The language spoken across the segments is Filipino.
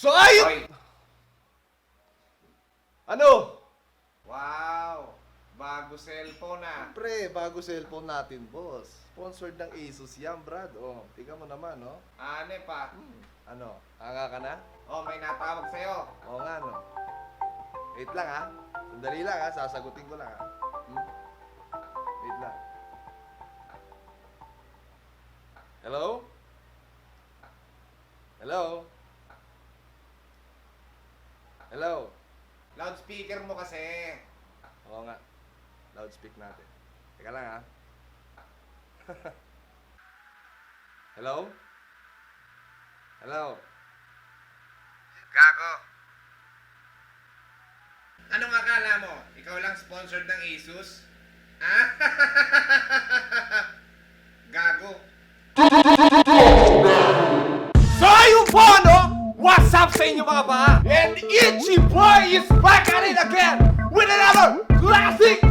So ayun! Hoy! Ano? Wow! Bago cellphone ah. Pre, bago cellphone natin, boss. Sponsored ng Asus yan, Brad. Oh, tingnan mo naman, no? Ano pa? Hmm, ano, hanga ka na? Oh, may natawag sa'yo. Oo nga, no? Wait lang, ha? Sandali lang, ha? Sasagutin ko lang, ha? Hmm? Wait lang. Hello? Hello? Hello? Loudspeaker mo kasi. Oo nga. Loudspeak natin. Teka lang, ha? Hello? Hello? Gago. Anong akala mo? Ikaw lang sponsored ng Asus? Ha? Gago. So ayun po, no? What's up sa inyo mga pa? And Itchy Boy is back at it again with another classic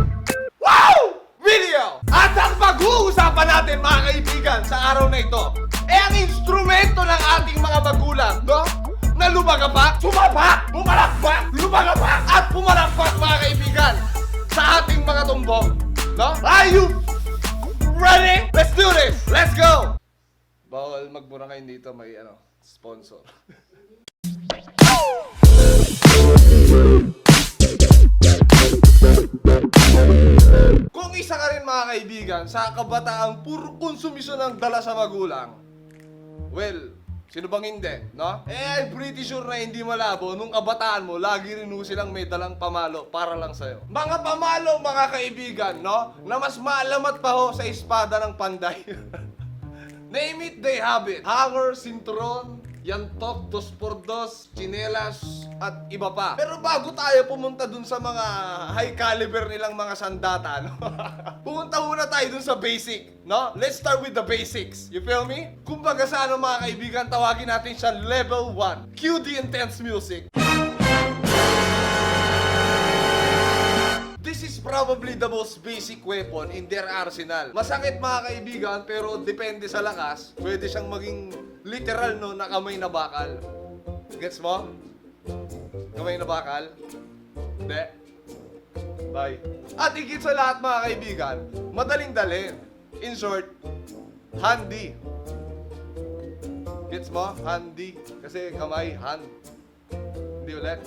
wow video! At ang pag-uusapan natin mga kaibigan sa araw na ito ay ang instrumento ng ating mga magulang, no? Na lumagapak, sumapak, bumalakpak, lumagapak, at pumalakpak mga kaibigan sa ating mga tumbong, no? Are you ready? Let's do this! Let's go! Bawal magmura ngayon dito, may ano, sponsor. Kung isa ka rin mga kaibigan sa kabataang puro konsumisyon ng dala sa magulang, well, sino bang hindi, no? Eh, I'm pretty sure na hindi malabo nung kabataan mo, lagi rin ho silang may dalang pamalo para lang sa'yo. Mga pamalo, mga kaibigan, no? Na mas maalamat pa ho sa espada ng panday. Name it, they have it. Hanger, sinturon, yantok, dos por dos, chinelas, at iba pa. Pero bago tayo pumunta dun sa mga high caliber nilang mga sandata, no? pumunta muna tayo dun sa basic, no? Let's start with the basics. You feel me? Kumbaga sa ano mga kaibigan, tawagin natin siya level 1. Cue the intense music. This is probably the most basic weapon in their arsenal. Masakit mga kaibigan, pero depende sa lakas. Pwede siyang maging literal no, na kamay na bakal. Gets mo? Kamay na bakal? Hindi. Bye. At higit sa lahat mga kaibigan, madaling dalhin. In short, handy. Gets mo? Handy. Kasi kamay, hand. Hindi ulit.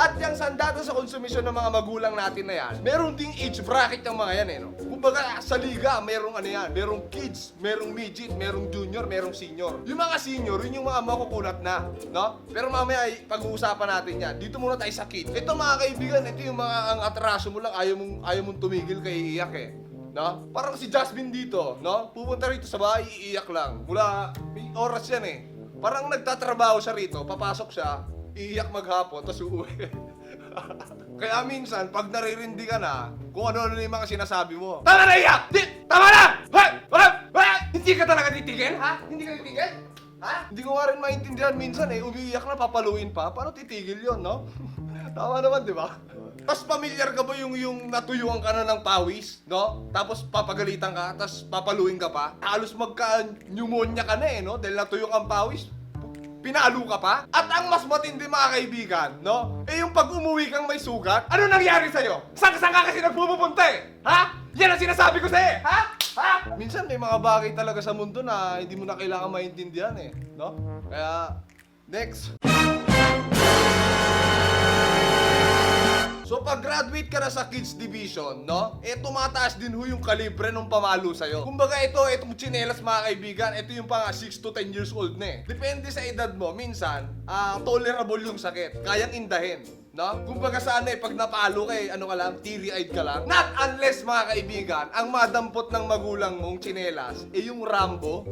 At yung sandata sa konsumisyon ng mga magulang natin na yan, meron ding age bracket yung mga yan eh, no? Kumbaga, sa liga, merong ano yan, merong kids, merong midget, merong junior, merong senior. Yung mga senior, yun yung mga makukunat na, no? Pero mamaya, ay, pag-uusapan natin yan. Dito muna tayo sa kids. Ito mga kaibigan, ito yung mga ang atraso mo lang, ayaw mong, ayaw mong tumigil kay iiyak eh. No? Parang si Jasmine dito, no? Pupunta rito sa bahay, iiyak lang. Mula, may oras yan eh. Parang nagtatrabaho siya rito, papasok siya, iiyak maghapon, tapos uuwi. Kaya minsan, pag naririndi ka na, kung ano-ano na yung mga sinasabi mo. Tama na iyak! Di! Tama na! Ha! Ha! Ha! Hindi ka talaga titigil, ha? Hindi ka titigil? Ha? Hindi ko nga rin maintindihan minsan eh, umiiyak na papaluin pa. Paano titigil yon no? Tama naman, di ba? Tapos pamilyar ka ba yung, yung natuyuan ka na ng pawis, no? Tapos papagalitan ka, tapos papaluin ka pa. Halos magka-pneumonia ka na eh, no? Dahil natuyuan kang pawis. Pinalo ka pa? At ang mas matindi mga kaibigan, no? Eh yung pag umuwi kang may sugat, ano nangyari sa'yo? Saan saan ka kasi nagpupunta eh? Ha? Yan ang sinasabi ko sa'yo eh! Ha? Ha? Minsan may mga bagay talaga sa mundo na hindi mo na kailangan maintindihan eh, no? Kaya, next. So pag graduate ka na sa kids division, no? Eh tumataas din ho yung kalibre ng pamalo sa'yo. Kumbaga ito, itong chinelas mga kaibigan, ito yung pang 6 to 10 years old na eh. Depende sa edad mo, minsan, ah, tolerable yung sakit. Kayang indahin. No? Kumbaga sa ano eh, pag napalo ka eh, ano ka lang, teary-eyed ka lang. Not unless mga kaibigan, ang madampot ng magulang mong chinelas, eh yung Rambo.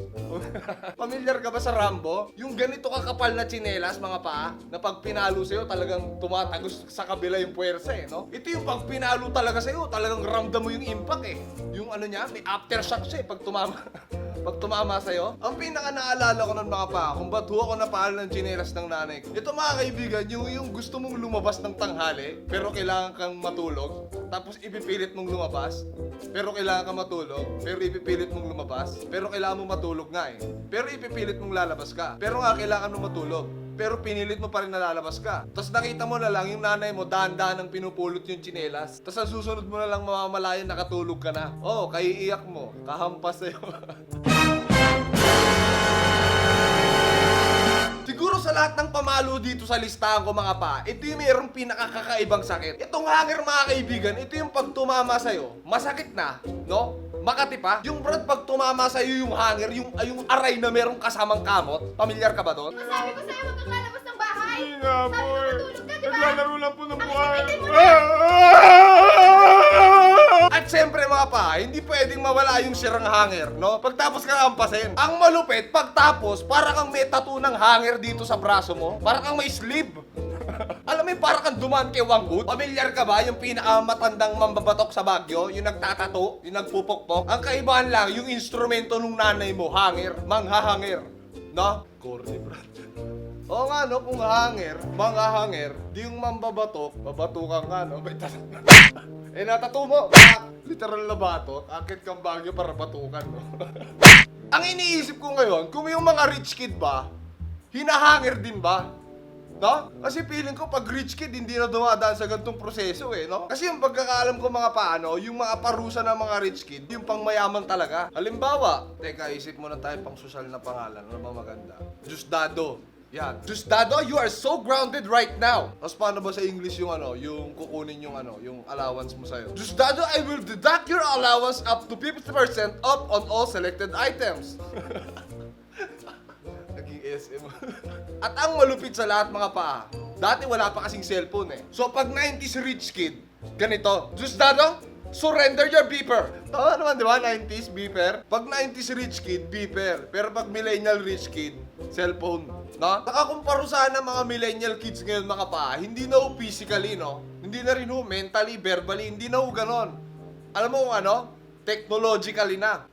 Familiar ka ba sa Rambo? Yung ganito kakapal na chinelas, mga paa, na pag pinalo sa'yo, talagang tumatagos sa kabila yung puwersa eh, no? Ito yung pag pinalo talaga sa'yo, talagang ramdam mo yung impact eh. Yung ano niya, may aftershock siya eh, pag tumama. Pag tumama sa'yo, ang pinaka naalala ko nun mga pa, kung ba't ho ako napahal ng chinelas ng nanay ko. Ito mga kaibigan, yung, yung gusto mong lumabas ng tanghali, pero kailangan kang matulog, tapos ipipilit mong lumabas, pero kailangan kang matulog, pero ipipilit mong lumabas, pero kailangan mong matulog nga eh. Pero ipipilit mong lalabas ka, pero nga kailangan mong matulog. Pero pinilit mo pa rin na lalabas ka. Tapos nakita mo na lang yung nanay mo, dahan-dahan ang pinupulot yung chinelas. Tapos ang susunod mo na lang mamamalayan, nakatulog ka na. Oo, oh, kaiiyak mo. Kahampas sa'yo. lahat ng pamalo dito sa listahan ko mga pa, ito yung mayroong pinakakakaibang sakit. Itong hanger mga kaibigan, ito yung pag tumama sa'yo, masakit na, no? Makati pa. Yung brad, pag tumama sa'yo yung hanger, yung, ay, yung aray na merong kasamang kamot, pamilyar ka ba doon? Di ba sabi ko sa'yo, huwag kang lalabas ng bahay? Hindi nga Sabi po ko eh. matulog ka, di ba? Naglalaro lang po ng Ang buhay. sabitin mo na. At siyempre mga pa, hindi pwedeng mawala yung sirang hanger, no? Pagtapos ka ampasin. Ang malupit, pagtapos, para kang may tattoo ng hanger dito sa braso mo. Para kang may sleeve. Alam mo yung para kang dumaan kay Wanggood? Pamilyar ka ba yung pinakamatandang mambabatok sa Bagyo? Yung nagtatato, yung nagpupukpok? Ang kaibahan lang, yung instrumento nung nanay mo, hanger, manghahangir. No? Corny, brad. Oo nga, no? Kung hanger, manghahangir, di yung mambabatok, babatukan ka, no? May tas- eh, natato mo. Ah, Literal na bato. Akit kang bagyo para batukan, no? Ang iniisip ko ngayon, kung yung mga rich kid ba, hinahangir din ba? No? Kasi feeling ko pag rich kid, hindi na dumadaan sa ganitong proseso eh, no? Kasi yung pagkakaalam ko mga paano, yung mga parusa ng mga rich kid, yung pangmayaman talaga. Halimbawa, teka, isip mo na tayo pang social na pangalan. Ano ba maganda? Justado. Yan. Justado, you are so grounded right now. Tapos paano ba sa English yung ano, yung kukunin yung ano, yung allowance mo sa'yo? Justado, I will deduct your allowance up to 50% off on all selected items. Naging SM. At ang malupit sa lahat mga paa, dati wala pa kasing cellphone eh. So pag 90s rich kid, ganito, just dado, surrender your beeper. Tama naman, di ba? 90s beeper. Pag 90s rich kid, beeper. Pero pag millennial rich kid, cellphone. No? Nakakumparo sana mga millennial kids ngayon mga paa, hindi na ho physically, no? Hindi na rin ho mentally, verbally, hindi na ho ganon. Alam mo kung ano? Technologically na.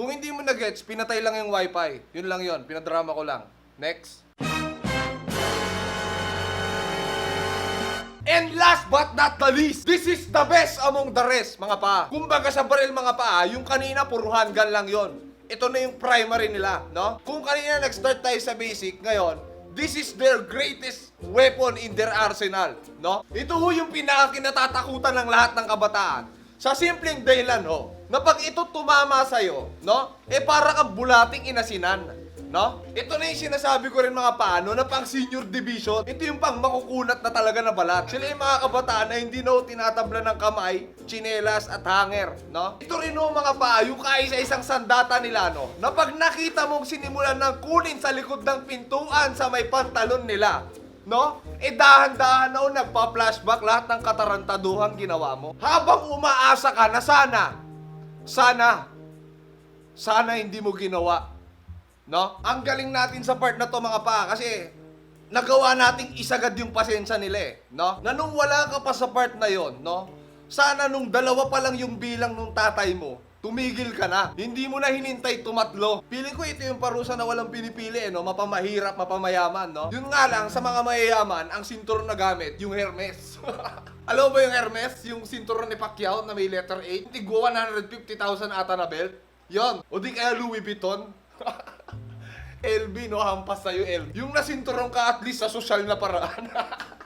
Kung hindi mo na-gets, pinatay lang yung wifi. Yun lang yun, pinadrama ko lang. Next. And last but not the least, this is the best among the rest, mga pa. Kumbaga sa baril mga pa, yung kanina puro handgun lang yon. Ito na yung primary nila, no? Kung kanina nag-start tayo sa basic, ngayon, this is their greatest weapon in their arsenal, no? Ito ho yung pinakakinatatakutan ng lahat ng kabataan. Sa simpleng dahilan ho, na pag ito tumama sa'yo, no? Eh para kang bulating inasinan. No? Ito na yung sinasabi ko rin mga paano na pang senior division. Ito yung pang makukunat na talaga na balat. Sila yung mga kabataan na hindi na tinatabla ng kamay, chinelas at hanger. No? Ito rin ho mga pa, yung kaisa-isang sandata nila, no? Na pag nakita mong sinimulan ng kunin sa likod ng pintuan sa may pantalon nila, No? Eh dahan-dahan na nagpa-flashback lahat ng katarantaduhan ginawa mo. Habang umaasa ka na sana, sana, sana hindi mo ginawa. No? Ang galing natin sa part na to mga pa kasi nagawa nating isagad yung pasensya nila eh, no? Na nung wala ka pa sa part na yon, no? Sana nung dalawa pa lang yung bilang nung tatay mo, tumigil ka na. Hindi mo na hinintay tumatlo. Feeling ko ito yung parusa na walang pinipili, eh, no? Mapamahirap, mapamayaman, no? Yun nga lang, sa mga mayayaman, ang sinturon na gamit, yung Hermes. Alam mo ba yung Hermes? Yung sinturon ni Pacquiao na may letter 8? Tigwa 150,000 ata na belt? Yon. O di kaya Louis Vuitton? LB, no? Hampas sa'yo, LB. Yung nasinturong ka at least sa social na paraan.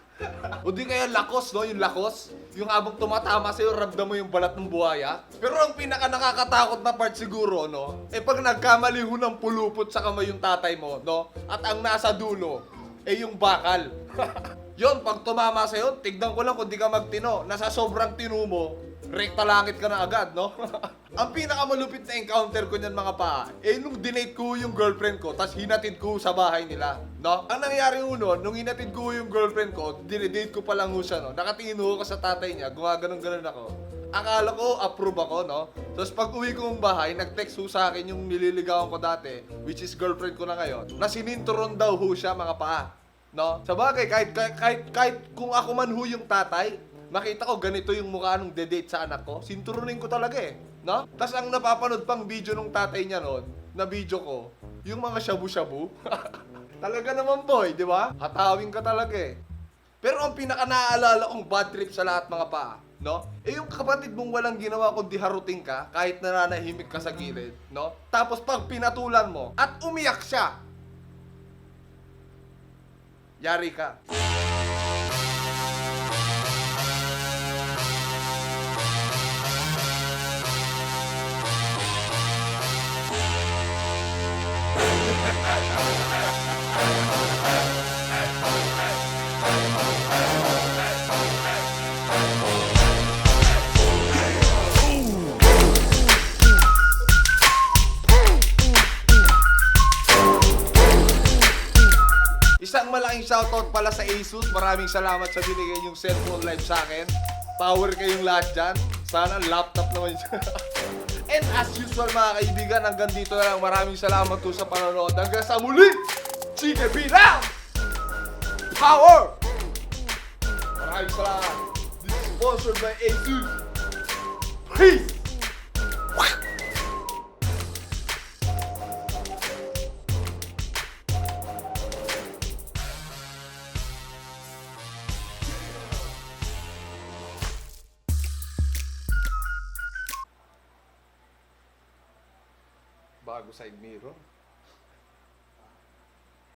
o di kaya lakos, no? Yung lakos. Yung habang tumatama sa'yo, ramdam mo yung balat ng buhaya. Pero ang pinaka nakakatakot na part siguro, no? Eh pag nagkamali ho ng pulupot sa kamay yung tatay mo, no? At ang nasa dulo, eh yung bakal. Yon, pag tumama sa'yo, tignan ko lang kung di ka magtino. Nasa sobrang tino mo, rekta langit ka na agad, no? Ang pinakamalupit na encounter ko niyan mga pa, eh nung dinate ko yung girlfriend ko, tas hinatid ko sa bahay nila, no? Ang nangyari ho nun, nung hinatid ko yung girlfriend ko, dinedate ko pa lang ho siya, no? Nakatingin ho ako sa tatay niya, gumaganon-ganon ako. Akala ko, approve ako, no? Tapos pag uwi ko ng bahay, nag-text ho sa akin yung nililigawan ko dati, which is girlfriend ko na ngayon, na sininturon daw ho siya mga pa. No? Sa bagay, kahit, kahit, kahit kung ako man ho yung tatay, makita ko ganito yung mukha nung de-date sa anak ko, sinturunin ko talaga eh. No? Tapos ang napapanood pang video nung tatay niya noon, na video ko, yung mga shabu-shabu. talaga naman boy, di ba? Hatawin ka talaga eh. Pero ang pinaka naaalala kong bad trip sa lahat mga pa, no? Eh yung kapatid mong walang ginawa kundi haruting ka, kahit nananahimik ka sa gilid, no? Tapos pag pinatulan mo, at umiyak siya, yari ka. Malaking shoutout pala sa Asus. Maraming salamat sa binigay yung cellphone live sa akin. Power kayong lahat dyan. Sana laptop naman dyan. And as usual mga kaibigan, hanggang dito na lang. Maraming salamat po sa panonood. Hanggang sa muli! Sige, Pina! Power! Maraming salamat. This is sponsored by Asus. Peace!